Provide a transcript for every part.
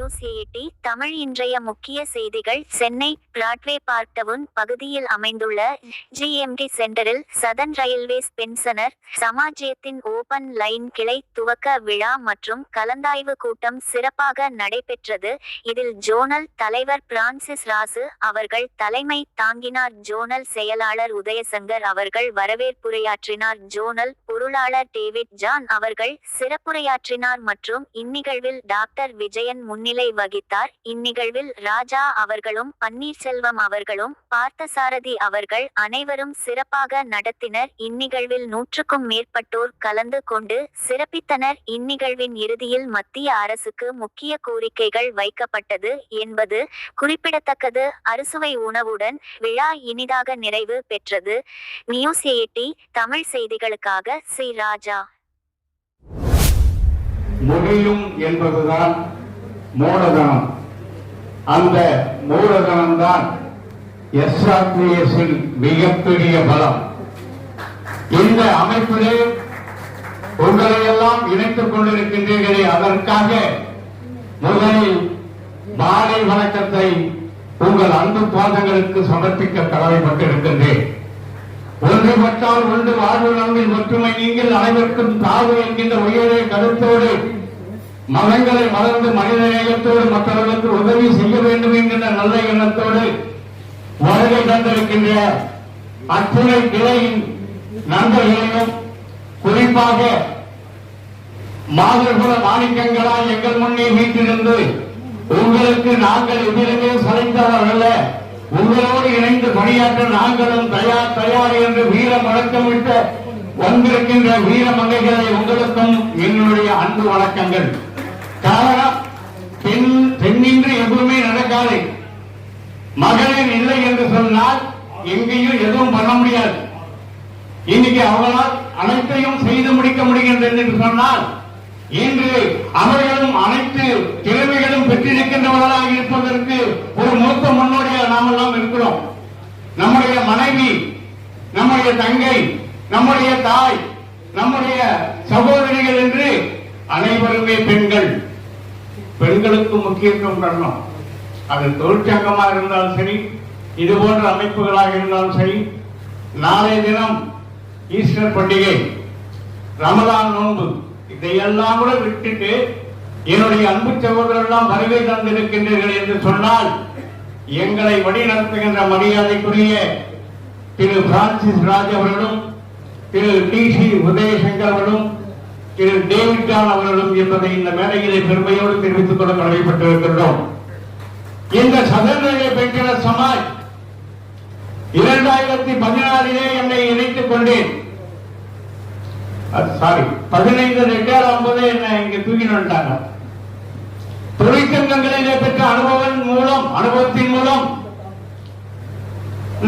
News Tamil இன்றைய முக்கிய செய்திகள். சென்னை பிளாட்வே பார்ட்டவுன் பகுதியில் அமைந்துள்ள ஜிஎம்டி சென்டரில் சதன் ரயில்வேஸ் பென்சனர் சமாஜ்யத்தின் ஓபன் லைன் கிளை துவக்க விழா மற்றும் கலந்தாய்வு கூட்டம் சிறப்பாக நடைபெற்றது. இதில் ஜோனல் தலைவர் பிரான்சிஸ் ராசு அவர்கள் தலைமை தாங்கினார் ஜோனல் செயலாளர் உதயசங்கர் அவர்கள் வரவேற்புரையாற்றினார் ஜோனல் பொருளாளர் டேவிட் ஜான் அவர்கள் சிறப்புரையாற்றினார் மற்றும் இந்நிகழ்வில் டாக்டர் விஜயன் முன்னிலை வகித்தார். இந்நிகழ்வில் ராஜா அவர்களும் பன்னீர்செல்வம் அவர்களும் பார்த்தசாரதி அவர்கள் அனைவரும் சிறப்பாக நடத்தினர். இந்நிகழ்வில் நூற்றுக்கும் மேற்பட்டோர் கலந்து கொண்டு சிறப்பித்தனர். இந்நிகழ்வின் இறுதியில் மத்திய அரசுக்கு முக்கிய கோரிக்கைகள் வைக்கப்பட்டது என்பது குறிப்பிடத்தக்கது. அறுசுவை உணவுடன் விழா இனிதாக நிறைவு பெற்றது. நியூஸ் எயிட்டி தமிழ் செய்திகளுக்காக சி. ராஜா. முடியும் என்பதுதான் மூலதனம். அந்த மூலதனம் தான் எஸ்ஆர்பிஎஸ்ஸின் மிகப்பெரிய பலம். இந்த அமைப்பிலே உங்களை எல்லாம் இணைத்துக் கொண்டிருக்கின்றீர்களே அதற்காக முதலில் மாலை வணக்கத்தை உங்கள் அன்பு பாதங்களுக்கு சமர்ப்பிக்க கடமைப்பட்டிருக்கின்றேன். ஒன்றுபட்டால் ஒன்று வாழ்வு நம்பில் ஒற்றுமை நீங்கள் அனைவருக்கும் தாவு என்கின்ற உயரிய கருத்தோடு மதங்களை மறந்து மனித நேயத்தோடு மற்றவர்களுக்கு உதவி செய்ய வேண்டும் என்கின்ற நல்ல எண்ணத்தோடு வருகை தந்திருக்கின்ற அத்துணை கிளையின் நண்பர்களையும் குறிப்பாக மாதர்குல மாணிக்கங்களால் எங்கள் முன்னே வீட்டிலிருந்து உங்களுக்கு நாங்கள் எதிரிலே சளைத்தவர்கள் உங்களோடு இணைந்து பணியாற்ற நாங்களும் தயார் தயார் என்று வீர முழக்கமிட்டு வந்திருக்கின்ற வீர மங்கைகளை உங்களுக்கும் என்னுடைய அன்பு வணக்கங்கள். காரணம் பெண் பெண்ணின்றி எதுவுமே நடக்காது. மகளிர் இல்லை என்று சொன்னால் எங்கேயும் எதுவும் பண்ண முடியாது. இன்னைக்கு அவர்களால் அனைத்தையும் செய்து முடிக்க முடிகின்றது என்று சொன்னால் இன்று அவர்களும் அனைத்து திறமைகளும் பெற்றிருக்கின்றவர்களாக இருப்பதற்கு ஒரு மூத்த முன்னோடியாக நாம் எல்லாம் இருக்கிறோம். நம்முடைய மனைவி நம்முடைய தங்கை நம்முடைய தாய் நம்முடைய சகோதரிகள் என்று அனைவருமே பெண்கள். பெண்களுக்கு முக்கியத்துவம் தரணும். அது தொழிற்சங்கமா இருந்தாலும் சரி இது போன்ற அமைப்புகளாக இருந்தாலும் சரி நாளைய தினம் ஈஸ்டர் பண்டிகை ரமலான் நோன்பு இதையெல்லாம் கூட விட்டுட்டு என்னுடைய அன்பு சகோதரெல்லாம் வருகை தந்திருக்கின்றீர்கள் என்று சொன்னால் எங்களை வழி நடத்துகின்ற மரியாதைக்குரிய திரு பிரான்சிஸ் ராஜ் அவர்களும் திரு டி சி உதயசங்கர் அவர்களும் திரு டேவிட் ஜான் அவர்களும் என்பதை இந்த மேடையிலே பெருமையோடு தெரிவித்துக் கொள்ள கடமைப்பட்டிருக்கின்றோம். இந்த சதநிலை பெற்ற சமாஜ் இரண்டாயிரத்தி பதினாறிலே என்னை இணைத்துக் கொண்டேன். சாரி பதினைந்து ரெண்டாயிரம் ஆகும்போது என்னை இங்க தூக்கிட்டு வந்துட்டாங்க. தொழிற்சங்கங்களிலே பெற்ற அனுபவம் மூலம் அனுபவத்தின் மூலம்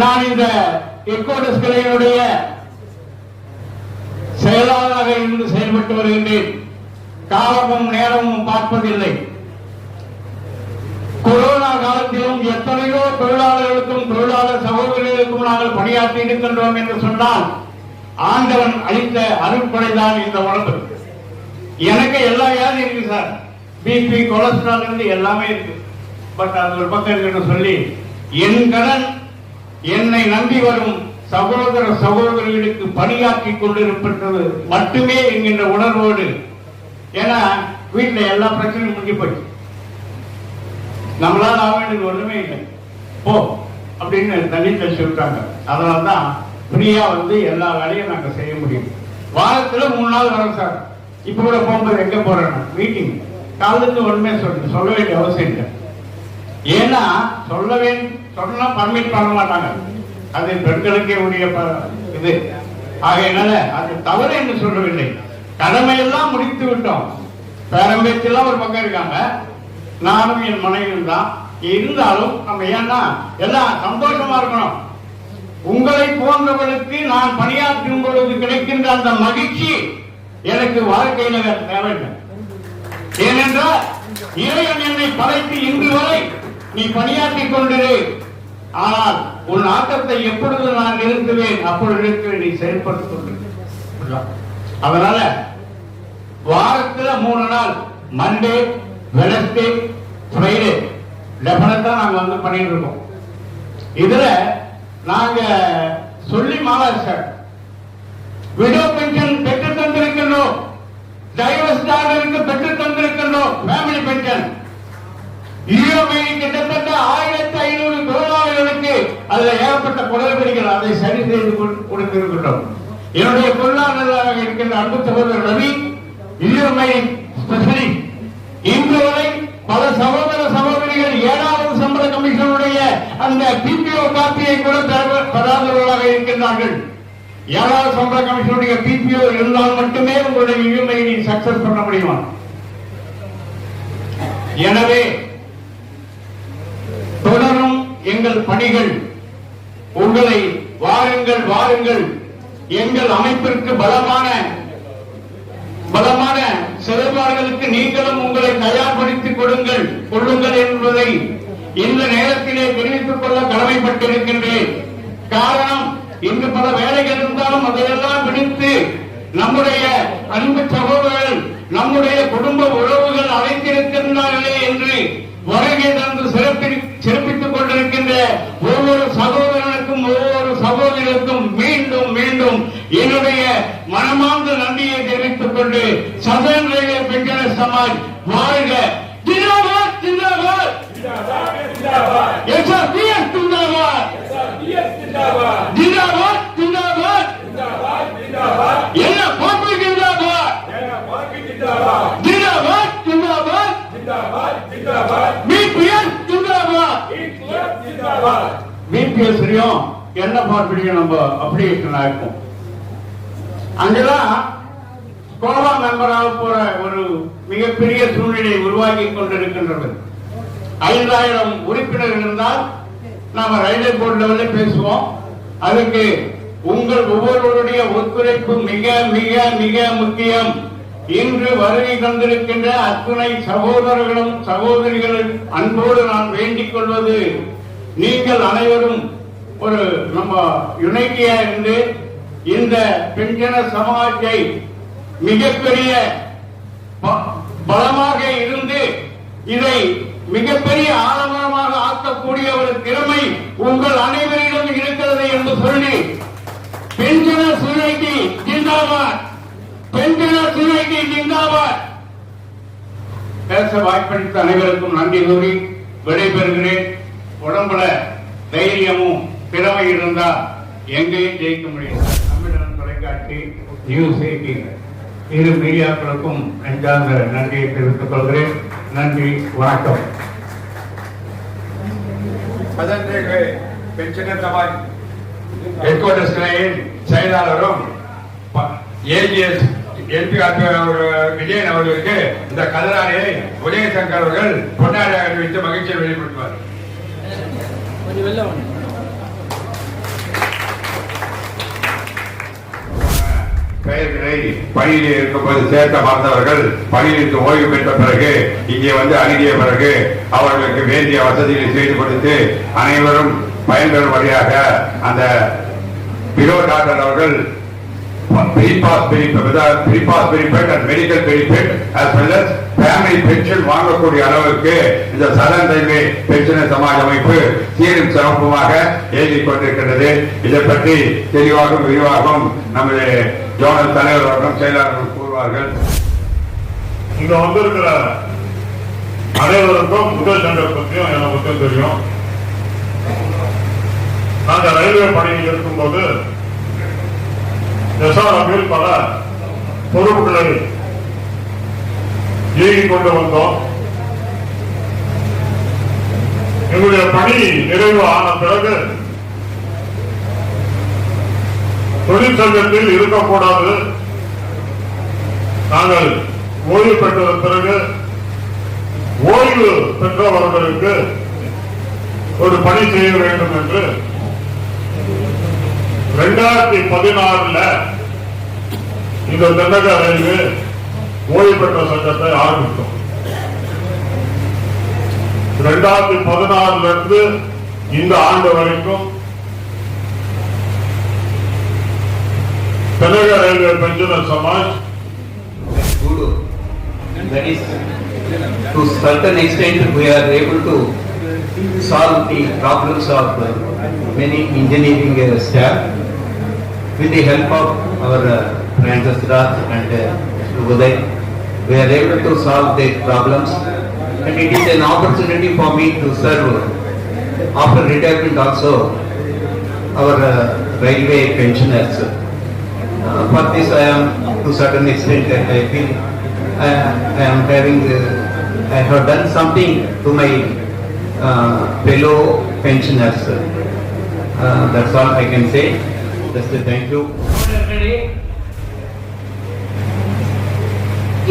நான் இந்த எக்கோடஸ் கிளையினுடைய செயலாளராக இருந்து செயல்பட்டு வருகின்றேன் காலமும் நேரமும் பார்ப்பதில்லை. கொரோனா காலத்திலும் எத்தனையோ தொழிலாளர்களுக்கும் தொழிலாளர் சகோதரர்களுக்கும் நாங்கள் பணியாற்றி இருக்கின்றோம் என்று சொன்னால் ஆண்டவன் அளித்த அருட்படைதான் இந்த உடம்பு. எனக்கு எல்லா யாரும் இருக்கு சார்? பிபி கொலஸ்ட்ரால் இருந்து எல்லாமே இருக்கு. பட் அது ஒரு பக்கம் இருக்குன்னு சொல்லி என் கடன் என்னை நம்பி வரும் சகோதர சகோதரிகளுக்கு பணியாற்றி கொண்டிருப்பது மட்டுமே என்கின்ற உணர்வோடு ஏன்னா வீட்டில் எல்லா பிரச்சனையும் முடிஞ்சு போச்சு. நம்மளால ஆக வேண்டியது ஒண்ணுமே இல்லை. போ அப்படின்னு தண்ணி சொல்றாங்க விட்டாங்க அதனாலதான் ஃப்ரீயா வந்து எல்லா வேலையும் நாங்க செய்ய முடியும். வாரத்துல மூணு நாள் வரோம் சார். இப்ப கூட போகும்போது எங்க போறேன் மீட்டிங் காலத்துக்கு ஒண்ணுமே சொல்ல சொல்ல வேண்டிய அவசியம் இல்லை. ஏன்னா சொல்ல வேண்டிய சொன்னா பர்மிட் பண்ண மாட்டாங்க. அது பெண்களுக்கே உரிய ப- இது. ஆகையினால அது தவறு என்று சொல்லவில்லை. கடமையெல்லாம் முடித்து விட்டோம். பேரம்பேச்செல்லாம் ஒரு பக்கம் இருக்காங்க. நானும் என் மனைவியும் தான். இருந்தாலும் நம்ம ஏன்னா எல்லாம் சந்தோஷமா இருக்கணும். உங்களை போன்றவர்களுக்கு நான் பணியாற்றும் பொழுது கிடைக்கின்ற அந்த மகிழ்ச்சி எனக்கு வாழ்க்கையில வேற தேவையில்லை. ஏனென்றால் இறைவன் என்னை படைத்து இன்று வரை நீ பணியாற்றிக் கொண்டிரு. ஆனால் உன் ஆட்டத்தை எப்பொழுது நான் நிறுத்துவேன் அப்பொழுது நீ செயல்படுத்திக் அதனால வாரத்துல மூணு நாள் மண்டே வெனஸ்டே ஃப்ரைடே டெஃபினட்டா நாங்க வந்து பண்ணிட்டு இருக்கோம். இதுல நாங்க சொல்லி மாலா சார் விடோ பென்ஷன் பெற்று தந்திருக்கின்றோம். டைவர்ஸ் டாக்டருக்கு பெற்று தந்திருக்கின்றோம். ஃபேமிலி பென்ஷன் இஎம்ஐ கிட்டத்தட்ட ஆயிரத்தி ஐநூறு டோலர் அதுல ஏகப்பட்ட குளறுபடிகள் அதை சரி செய்து கொடுத்திருக்கின்றோம். என்னுடைய பொருளாளராக இருக்கின்ற அன்பு சகோதரர் ரவி இதுமை ஸ்பெஷலிஸ்ட் இன்று வரை பல சகோதர சகோதரிகள் ஏழாவது சம்பள கமிஷனுடைய அந்த பிபிஓ காப்பியை கூட பெறாதவர்களாக இருக்கின்றார்கள். ஏழாவது சம்பள கமிஷனுடைய பிபிஓ இருந்தால் மட்டுமே உங்களுடைய இஎம்ஐ சக்சஸ் பண்ண முடியுமா? எனவே தொடரும் எங்கள் பணிகள். உங்களை வாருங்கள் வாருங்கள். எங்கள் அமைப்பிற்கு பலமான பலமான செயல்பாடுகளுக்கு நீங்களும் உங்களை தயார்படுத்திக் கொடுங்கள் கொள்ளுங்கள் என்பதை இந்த நேரத்திலே தெரிவித்துக் கொள்ள கடமைப்பட்டிருக்கின்றேன். காரணம் இன்று பல வேலைகள் இருந்தாலும் அதையெல்லாம் விடுத்து நம்முடைய அன்பு சகோதரர்கள் நம்முடைய குடும்ப உறவுகள் அழைத்திருக்கின்றார்களே என்று வருகை தந்து சிறப்பித்துக் கொண்டிருக்கின்ற ஒவ்வொரு இருக்கும் ஒவ்வொரு சகோதரருக்கும் மீண்டும் மீண்டும் என்னுடைய மனமார்ந்த நன்றியை தெரிவித்துக் கொண்டு சதன் ரயில்வே பெண்கள சமாஜ் வாழ்க. ஜிந்தாபாத் ஜிந்தாபாத். எஸ்ஆர்பிஎஸ் ஜிந்தாபாத். ஜிந்தாபாத் ஜிந்தாபாத். என்ன பாப்பு ஜிந்தாபாத்? ஜிந்தாபாத் ஜிந்தாபாத். பிபிஎஸ் ஜிந்தாபாத்? பிபிஎஸ்லயும் என்ன பார்ப்பீங்க நம்ம? அப்படி ஆயிருக்கும் அங்கெல்லாம் கோவா மெம்பராக போற ஒரு மிகப்பெரிய சூழ்நிலை உருவாக்கி கொண்டிருக்கின்றது. ஐந்தாயிரம் உறுப்பினர்கள் இருந்தால் நாம ரயில்வே போர்டு லெவலில் பேசுவோம். அதுக்கு உங்கள் ஒவ்வொருவருடைய ஒத்துழைப்பு மிக மிக மிக முக்கியம். இன்று வருகை தந்திருக்கின்ற அத்துணை சகோதரர்களும் சகோதரிகளும் அன்போடு நான் வேண்டிக் கொள்வது நீங்கள் அனைவரும் ஒரு நம்ம யுனைட்டியா இருந்து இந்த பெண்ஜன சமாஜை மிகப்பெரிய ப- பலமாக இருந்து இதை மிகப்பெரிய ஆலமரமாக ஆக்கக்கூடிய ஒரு திறமை உங்கள் அனைவரிடம் இருக்கிறது என்று சொல்லி பெண்ஜன சுனைக்கு ஜிந்தாபாத் பெண்ஜன சுனைக்கு ஜிந்தாபாத். பேச வாய்ப்பளித்த அனைவருக்கும் நன்றி கூறி விடைபெறுகிறேன். உடம்புல தைரியமும் திறமை இருந்தா எங்கேயும் ஜெயிக்க முடியும் தமிழன் தொலைக்காட்சி நியூஸ் எயிட்டீன் இரு மீடியாக்களுக்கும் நெஞ்சார்ந்த நன்றியை தெரிவித்துக் கொள்கிறேன். நன்றி வணக்கம். ஹெட் குவார்டர்ஸ் செயலாளரும் ஏஜிஎஸ் விஜயன் அவர்களுக்கு இந்த கதராணியை உதயசங்கர் அவர்கள் பொன்னாடியாக அறிவித்து மகிழ்ச்சியை வெளிப்படுத்துவார். கொஞ்சம் வெளில வாங்க பெயர்களை பணியில் இருக்கும்போது சேர்த்த மறந்தவர்கள் பணியிலிருந்து ஓய்வு பெற்ற பிறகு இங்கே வந்து அணுகிய பிறகு அவர்களுக்கு வேண்டிய வசதிகளை செய்து கொடுத்து அனைவரும் பயன்பெறும் வழியாக அந்த பிலோ டாக்டர் அவர்கள் free pass benefit benefit and medical benefit as well as family pension வாங்கக்கூடிய அளவுக்கு இந்த சதன் ரயில்வே பென்ஷனர் சமாஜ் அமைப்பு சீரும் சிறப்புமாக எழுதி கொண்டிருக்கின்றது. இதை பற்றி தெளிவாகவும் விரிவாகவும் நமது ஜோனல் தலைவர் அவர்களும் செயலாளர்கள் கூறுவார்கள். இங்க வந்திருக்கிற அனைவருக்கும் முதல் சண்டை பற்றியும் என்னை தெரியும். நாங்கள் ரயில்வே பணியில் இருக்கும்போது எஸ்ஆர்எஃபில் பல பொறுப்புகளை இயங்கிக் கொண்டு வந்தோம். எங்களுடைய பணி நிறைவு ஆன பிறகு தொழிற்சங்கத்தில் இருக்கக்கூடாது. நாங்கள் ஓய்வு பெற்ற பிறகு ஓய்வு பெற்றவர்களுக்கு ஒரு பணி செய்ய வேண்டும் என்று ரெண்டாயிரத்தி பதினாறுல இந்த தென்னக ரயில்வே ஓய்வு பெற்ற சங்கத்தை ஆரம்பித்தோம். ரெண்டாயிரத்தி பதினாறுல இருந்து இந்த ஆண்டு வரைக்கும் தென்னக railway pensioner Samaj That is to certain extent we are able to solve the problems of many engineering staff. With the help of our uh, Francis Raj and uh, Uday. We are able to solve the problems and it is an opportunity for me to serve after retirement also our uh, railway pensioners. Uh, For this I am to certain extent that I feel uh, I am having, uh, I have done something to my uh, fellow pensioners. Uh, That's all I can say. Just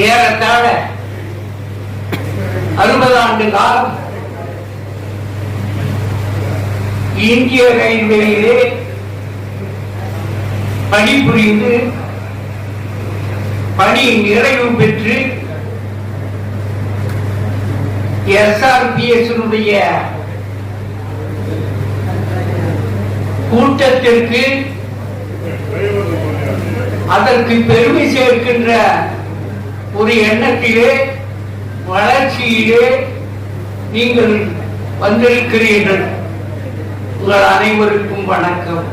ஏறத்தாழ அறுபது ஆண்டு காலம் இந்திய ரயில்வேயிலே பணிபுரிந்து பணி நிறைவு பெற்று எஸ்ஆர்பிஎஸ்னுடைய கூட்டத்திற்கு அதற்கு பெருமை சேர்க்கின்ற ஒரு எண்ணத்திலே வளர்ச்சியிலே நீங்கள் வந்திருக்கிறீர்கள். உங்கள் அனைவருக்கும் வணக்கம்.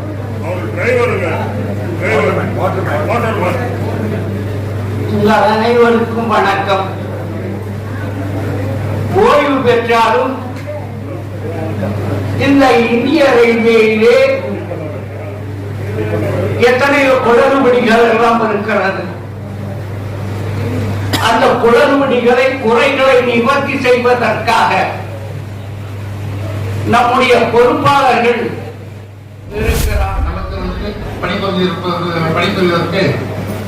உங்கள் அனைவருக்கும் வணக்கம். ஓய்வு பெற்றாலும் இந்த இந்திய ரயில்வேயிலே எத்தனையோ குளறுபடிகள் எல்லாம் இருக்கிறது. அந்த குளறுபடிகளை குறைகளை நிவர்த்தி செய்வதற்காக நம்முடைய பொறுப்பாளர்கள் இருக்கிறார் பணிபுரிவதற்கு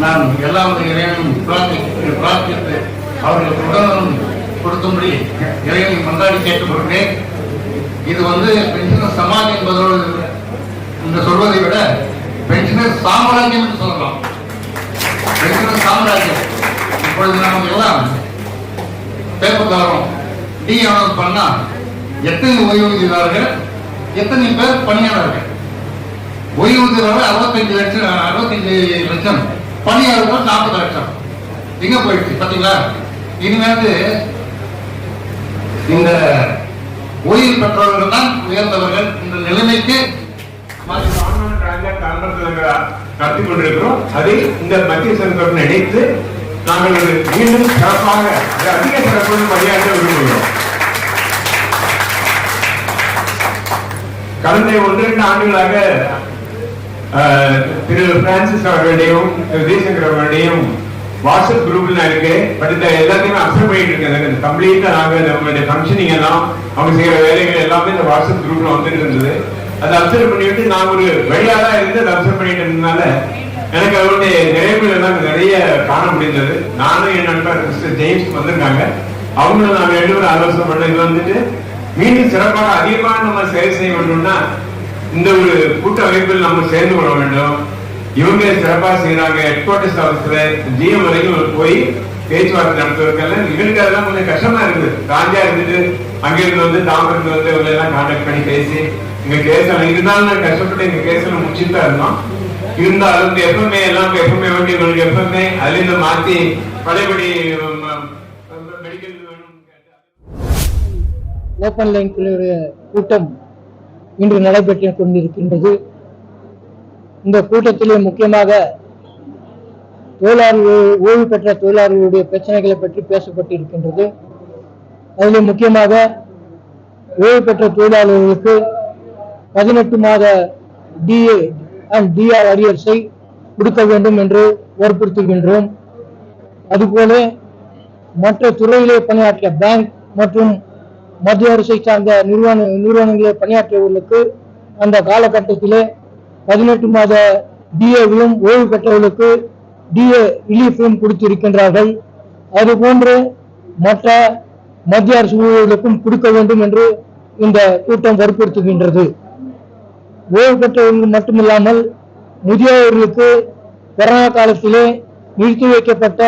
நான் எல்லா இறைவனும் பிரார்த்தி பிரார்த்தித்து அவர்களுக்கு உடலும் கொடுக்கும்படி இறைவனை மன்றாடி கேட்டுக்கொள்கிறேன். இது வந்து பென்ஷனர் சமாதி என்பதோடு என்று சொல்வதை விட பென்ஷனர் சாம்ராஜ்யம் என்று சொல்லலாம்? பென்ஷனர் சாம்ராஜ்யம்? இப்பொழுது நமக்கு எல்லாம் பேப்பர் தரோம் டி அனௌன்ஸ் பண்ணா எத்தனை ஓய்வூதியதார்கள் எத்தனை பேர் பணியாளர்கள்? ஓய்வூதியர்கள் அறுபத்தஞ்சு லட்சம் அறுபத்தஞ்சு லட்சம் பணியாளர்கள் நாற்பது லட்சம். எங்க போயிடுச்சு பாத்தீங்களா? இனிமேல் இந்த ஓய்வு பெற்றவர்கள் தான் உயர்ந்தவர்கள் இந்த நிலைமைக்கு நடத்தி கொண்டிருக்கிறோம் அதை இந்த மத்திய சங்கத்துடன் இணைத்து நாங்கள் மீண்டும் சிறப்பாக அதிக சிறப்பு பணியாற்ற விரும்புகிறோம். கடந்த ஒன்று இரண்டு ஆண்டுகளாக திரு பிரான்சிஸ் அவர்களுடையும் திரு ஜெய்சங்கர் அவர்களுடையும் வாட்ஸ்அப் குரூப்ல இருக்கு பட் இந்த எல்லாத்தையுமே அப்சர்வ் பண்ணிட்டு இருக்கேன். கம்ப்ளீட்டா நாங்க நம்மளுடைய ஃபங்க்ஷனிங் எல்லாம் அவங்க செய்யற வேலைகள் எல்லாமே இந்த வாட்ஸ்அப் குரூப்ல வந்துட்டு இருந்தது. அதை அப்சர்வ் பண்ணிட்டு நான் ஒரு வழியாதான் இருந்து அதை அப்சர்வ் பண்ணிட்டு இருந்ததுனால எனக்கு அவருடைய நிறைவுகள் எல்லாம் நிறைய காண முடிந்தது நானும் என் நண்பர் மிஸ்டர் ஜெயிம்ஸ் வந்திருக்காங்க. அவங்களும் நாங்க ரெண்டு பேரும் ஆலோசனை பண்ண இது வந்துட்டு மீண்டும் சிறப்பாக அதிகமாக நம்ம செயல் செய்ய வேண்டும்னா இந்த ஒரு கூட்ட அமைப்பில் நம்ம சேர்ந்து கொள்ள வேண்டும். இவங்க சிறப்பாக செய்யறாங்க ஹெட் குவார்டர்ஸ் ஆஃபீஸ்ல ஜிஎம் வரைக்கும் போய் பேச்சுவார்த்தை நடத்துவதற்கெல்லாம் இவங்களுக்கு அதெல்லாம் கொஞ்சம் கஷ்டமா இருக்குது. காஞ்சியா இருந்துட்டு அங்கிருந்து வந்து தாமிருந்து வந்து இவங்க எல்லாம் கான்டாக்ட் பண்ணி பேசி இங்க கேசல இருந்தாலும் நான் கஷ்டப்பட்டு எங்க கேசல முடிச்சுட்டு இருந்தோம் இருந்தாலும் இந்த எப்பவுமே எல்லாம் எப்பவுமே வேண்டிய உங்களுக்கு எப்பவுமே அதுல மாத்தி பழையபடி மெடிக்கல் ஓப்பன் லைன் குழுவுடைய கூட்டம் இன்று நடைபெற்று கொண்டிருக்கின்றது. இந்த கூட்டத்திலே முக்கியமாக தொழிலாளர்கள் ஓய்வு பெற்ற தொழிலாளர்களுடைய பிரச்சனைகளை பற்றி பேசப்பட்டிருக்கின்றது. அதில் முக்கியமாக ஓய்வு பெற்ற தொழிலாளர்களுக்கு பதினெட்டு மாத டிஏ அண்ட் டிஆர் அரியர்ஸை கொடுக்க வேண்டும் என்று வற்புறுத்துகின்றோம். அதுபோல மற்ற துறையிலே பணியாற்றிய பேங்க் மற்றும் மத்திய அரசை சார்ந்த நிறுவன நிறுவனங்களில் பணியாற்றியவர்களுக்கு அந்த காலகட்டத்திலே பதினெட்டு மாத டிஏவிலும் ஓய்வு பெற்றவர்களுக்கு டிஏ ரிலீஃபையும் கொடுத்திருக்கின்றார்கள். அதுபோன்று மற்ற மத்திய அரசு ஊழியர்களுக்கும் கொடுக்க வேண்டும் என்று இந்த கூட்டம் வற்புறுத்துகின்றது. ஓய்வு பெற்றவர்கள் மட்டுமில்லாமல் முதியோர்களுக்கு கொரோனா காலத்திலே நிறுத்தி வைக்கப்பட்ட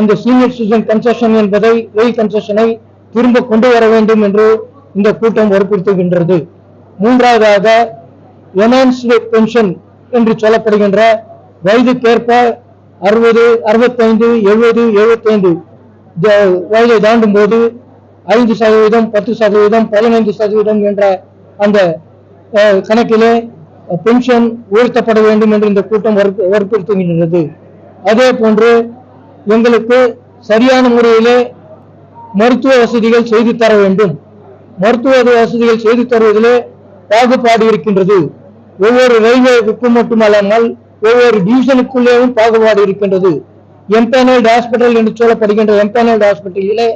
அந்த சீனியர் சிட்டிசன் கன்செஷன் என்பதை ஒய் கன்செஷனை திரும்ப கொண்டு வர வேண்டும் என்று இந்த கூட்டம் வற்புறுத்துகின்றது. மூன்றாவதாக என்ஹான்ஸ்டு பென்ஷன் என்று சொல்லப்படுகின்ற வயதுக்கேற்ப அறுபது அறுபத்தைந்து எழுபது எழுபத்தைந்து. வயதை தாண்டும் போது ஐந்து சதவீதம் பத்து சதவீதம் பதினைந்து சதவீதம் என்ற அந்த கணக்கிலே பென்ஷன் உயர்த்தப்பட வேண்டும் என்று இந்த கூட்டம் வற்புறுத்துகின்றது. அதே போன்று எங்களுக்கு சரியான முறையிலே மருத்துவ வசதிகள் செய்து தர வேண்டும். மருத்துவ வசதிகள் செய்து தருவதிலே பாகுபாடு இருக்கின்றது. ஒவ்வொரு ரயில்வேக்கும் மட்டுமல்லாமல் ஒவ்வொரு டிவிஷனுக்குள்ளேயும் பாகுபாடு இருக்கின்றது. எம்பேனல்டு ஹாஸ்பிட்டல் என்று சொல்லப்படுகின்ற எம்பேனல்டு ஹாஸ்பிட்டலிலே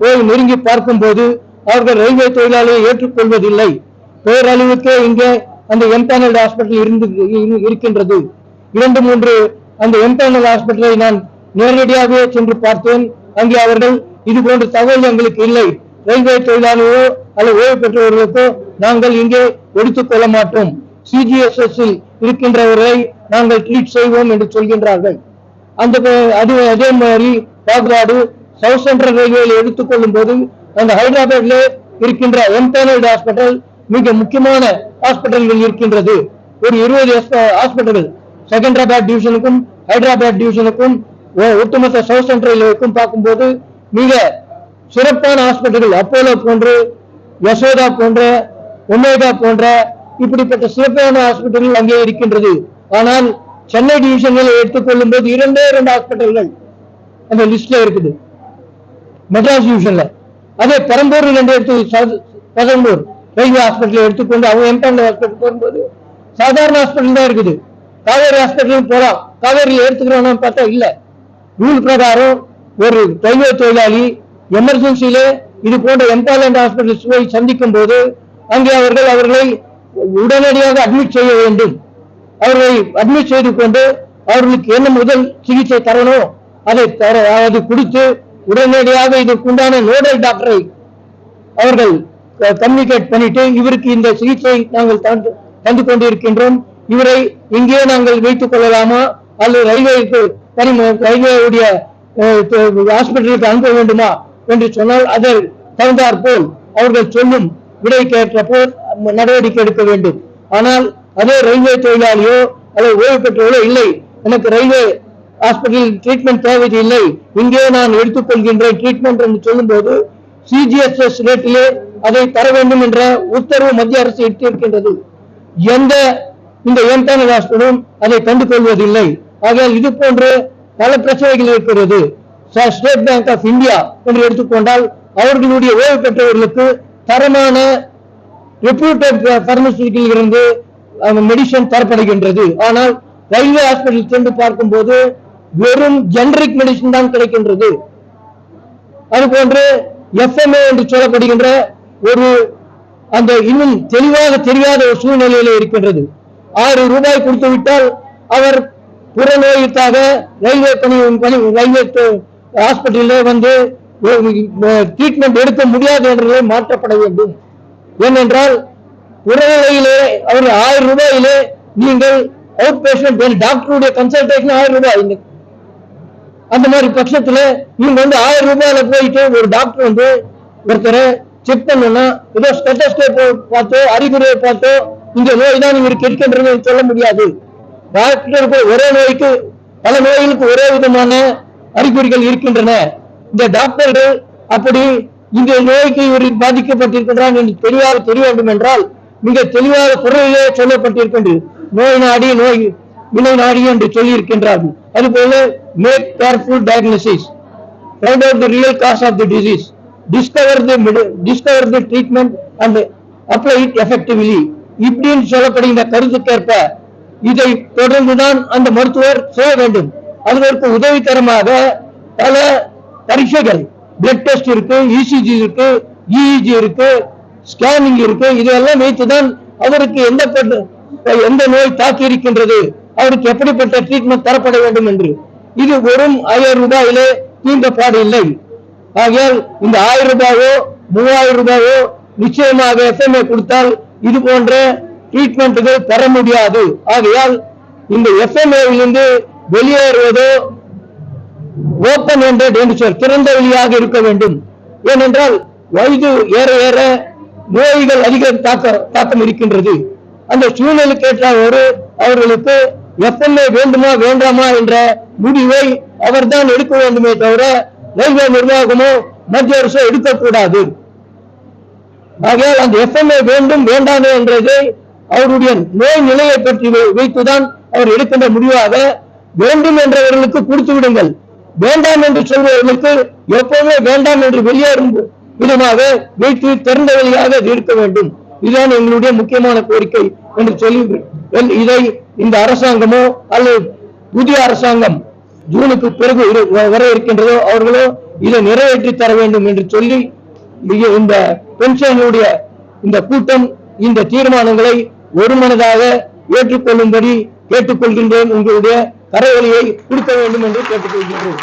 போய் நெருங்கி பார்க்கும்போது அவர்கள் ரயில்வே தொழிலாளியை ஏற்றுக்கொள்வதில்லை. பேரழிவுக்கே இங்கே அந்த எம்பேனல் ஹாஸ்பிட்டல் இருந்து இருக்கின்றது. இரண்டு மூன்று அந்த எம்பேனல் ஹாஸ்பிட்டலை நான் நேரடியாகவே சென்று பார்த்தேன். அங்கே அவர்கள் இது போன்ற தகவல் எங்களுக்கு இல்லை. ரயில்வே தொழிலாளியோ அல்லது ஓய்வு பெற்றவர்களுக்கோ நாங்கள் இங்கே எடுத்துக் கொள்ள மாட்டோம். சிஜிஎஸ்எஸ் இருக்கின்றவரை நாங்கள் ட்ரீட் செய்வோம் என்று சொல்கின்றார்கள். அந்த அது அதே மாதிரி பாகுபாடு சவுத் சென்ட்ரல் ரயில்வேயில் எடுத்துக்கொள்ளும் போது அந்த ஹைதராபாத்ல இருக்கின்ற எம்பேனல்டு ஹாஸ்பிட்டல் மிக முக்கியமான ஹாஸ்பிட்டல்கள் இருக்கின்றது. ஒரு இருபது ஹாஸ்பிட்டல்கள் செகண்டராபாத் டிவிஷனுக்கும் ஹைதராபாத் டிவிஷனுக்கும் ஒட்டுமொத்த சவுத் சென்ட்ரலுக்கும் பார்க்கும்போது மிக சிறப்பான ஹாஸ்பிட்டல்கள் அப்போலோ போன்று யசோதா போன்ற ஒமேகா போன்ற இப்படிப்பட்ட சிறப்பான ஹாஸ்பிட்டல்கள் அங்கே இருக்கின்றது. ஆனால் சென்னை டிவிஷனில் எடுத்துக்கொள்ளும் போது இரண்டே இரண்டு ஹாஸ்பிட்டல்கள் அந்த லிஸ்ட்ல இருக்குது. மெட்ராஸ் டிவிஷன்ல அதே பெரம்பூர் ரெண்டு எடுத்து பெரம்பூர் ரயில்வே ஹாஸ்பிட்டல் எடுத்துக்கொண்டு அவங்க எம்பாண்ட் ஹாஸ்பிட்டல் போகும்போது சாதாரண ஹாஸ்பிட்டல் தான் இருக்குது. காவேரி ஹாஸ்பிட்டலும் போகலாம் காவேரியில் எடுத்துக்கிறோம்னு பார்த்தா இல்ல. ரூல் பிரகாரம் ஒரு ரயில்வே தொழிலாளி எமர்ஜென்சியில இது போன்ற எம்பாலண்ட் ஹாஸ்பிட்டல் போய் சந்திக்கும் போது அங்கே அவர்கள் அவர்களை உடனடியாக அட்மிட் செய்ய வேண்டும். அவர்களை அட்மிட் செய்து கொண்டு அவர்களுக்கு என்ன முதல் சிகிச்சை தரணும்? அதை தர அது கொடுத்து உடனடியாக இதற்குண்டான நோடல் டாக்டரை அவர்கள் கம்யூனிகேட் பண்ணிட்டு இவருக்கு இந்த சிகிச்சை நாங்கள் தந்து தந்து கொண்டிருக்கின்றோம். இவரை இங்கே நாங்கள் வைத்துக் கொள்ளலாமா? அல்லது ரயில்வேக்கு தனி ரயில்வேயுடைய ஹாஸ்பிட்டலுக்கு அனுப்ப வேண்டுமா? என்று சொன்னால் அதை தகுந்தாற் போல் அவர்கள் சொல்லும் விடைக்கேற்ற போல் நடவடிக்கை எடுக்க வேண்டும். ஆனால் அதே ரயில்வே தொழிலாளியோ அல்லது ஓய்வு பெற்றவர்களோ இல்லை. எனக்கு ரயில்வே ஹாஸ்பிட்டலில் ட்ரீட்மெண்ட் தேவையில்லை. இங்கே நான் எடுத்துக்கொள்கின்றேன் ட்ரீட்மெண்ட் என்று சொல்லும்போது சிஜிஎஸ்எஸ் ரேட்டிலே அதை தர வேண்டும் என்ற உத்தரவு மத்திய அரசு எடுத்திருக்கின்றது எந்த இந்த எம்பேனல் ராஷ்டிரமும் அதை கண்டு கொள்வதில்லை ஆகையால் இது போன்று பல பிரச்சனைகள் இருக்கிறது ஸ்டேட் பேங்க் ஆஃப் இந்தியா என்று எடுத்துக்கொண்டால் அவர்களுடைய ஓய்வு பெற்றவர்களுக்கு தரமான ரெப்யூட்டட் பார்மசிட்டியில் இருந்து மெடிசன் தரப்படுகின்றது. ஆனால் ரயில்வே ஹாஸ்பிட்டல் சென்று பார்க்கும்போது வெறும் ஜெனரிக் மெடிசன் தான் கிடைக்கின்றது. அதுபோன்று எஃப்எம்ஏ என்று சொல்லப்படுகின்ற ஒரு அந்த இன்னும் தெளிவாக தெரியாத ஒரு சூழ்நிலையில இருக்கின்றது. ஆறு ரூபாய் கொடுத்து விட்டால் அவர் புறநோய்க்காக ரயில்வே பணி பணி ரயில்வே ஹாஸ்பிட்டலில் வந்து ட்ரீட்மெண்ட் எடுக்க முடியாது என்றே மாற்றப்பட வேண்டும். ஏனென்றால் உடல்நிலையிலே அவர் ஆயிரம் ரூபாயிலே நீங்கள் அவுட் பேஷண்ட் டாக்டருடைய கன்சல்டேஷன் ஆயிரம் ரூபாய். இந்த அந்த மாதிரி பட்சத்துல இவங்க வந்து ஆயிரம் ரூபாயில போயிட்டு ஒரு டாக்டர் வந்து ஒருத்தரை செக் பண்ணோம்னா ஏதோ ஸ்டெட்டஸ்டேப் பார்த்தோ அறிகுறியை பார்த்தோ இந்த நோய் தான் இவருக்கு இருக்கின்றது சொல்ல முடியாது. டாக்டருக்கு ஒரே நோய்க்கு பல நோய்களுக்கு ஒரே விதமான அறிகுறிகள் இருக்கின்றன. இந்த டாக்டர்கள் அப்படி இந்த நோய்க்கு இவர் பாதிக்கப்பட்டிருக்கின்றார் என்று தெளிவாக தெரிய வேண்டும் என்றால் மிக தெளிவாக குரலிலே சொல்லப்பட்டிருக்கின்றது. நோய் நாடி நோய் வினை நாடி என்று சொல்லியிருக்கின்றார்கள். அதுபோல make careful diagnosis find out the real cause of the disease discover the discover the treatment and apply it effectively இப்படின்னு சொல்லப்படுகின்ற கருத்துக்கேற்ப இதை தொடர்ந்துதான் அந்த மருத்துவர் செய்ய வேண்டும். அதற்கு உதவிகரமாக பல பரீட்சைகள் பிளட் டெஸ்ட் இருக்கு இசிஜி இருக்கு இஇஜி இருக்கு ஸ்கேனிங் இருக்கு இதெல்லாம் வைத்துதான் அவருக்கு எந்த எந்த நோய் தாக்கி இருக்கின்றது அவருக்கு எப்படிப்பட்ட ட்ரீட்மெண்ட் தரப்பட வேண்டும் என்று. இது வெறும் ஆயிரம் ரூபாயிலே தீண்டப்பாடு இல்லை. ஆகையால் இந்த ஆயிரம் ரூபாயோ மூவாயிரம் ரூபாயோ நிச்சயமாக எஃப்எம்ஏ கொடுத்தால் இது போன்ற ட்ரீட்மெண்ட்டுகள் பெற முடியாது. ஆகையால் இந்த எஃப்எம்ஏவிலிருந்து வெளியேறுவதோ ஓப்பன் எண்டட் என்று சொல் திறந்த வெளியாக இருக்க வேண்டும். ஏனென்றால் வயது ஏற ஏற நோய்கள் அதிக தாக்க தாக்கம் இருக்கின்றது. அந்த சூழ்நிலைக்கு ஒரு அவர்களுக்கு எஃப்எம்ஏ வேண்டுமா வேண்டாமா என்ற முடிவை அவர்தான் எடுக்க வேண்டுமே தவிர ரயில்வே நிர்வாகமோ மத்திய அரசோ எடுக்கக்கூடாது. ஆகையால் அந்த எஃப்எம்ஏ வேண்டும் வேண்டாமே என்றதை அவருடைய நோய் நிலையை பற்றி வைத்துதான் அவர் எடுக்கின்ற முடிவாக வேண்டும் என்றவர்களுக்கு கொடுத்து விடுங்கள். வேண்டாம் என்று சொல்பவர்களுக்கு எப்பவுமே வேண்டாம் என்று வெளியேறும் விதமாக வைத்து திறந்த வழியாக இருக்க வேண்டும். இதுதான் எங்களுடைய முக்கியமான கோரிக்கை என்று சொல்லி இதை இந்த அரசாங்கமோ அல்லது புதிய அரசாங்கம் ஜூனுக்கு பிறகு வர இருக்கின்றதோ அவர்களோ இதை நிறைவேற்றி தர வேண்டும் என்று சொல்லி மிக இந்த பென்ஷனுடைய இந்த கூட்டம் இந்த தீர்மானங்களை ஒருமனதாக ஏற்றுக்கொள்ளும்படி கேட்டுக்கொள்கின்றேன். உங்களுடைய கரவொலியை கொடுக்க வேண்டும் என்று கேட்டுக்கொள்கின்றேன்.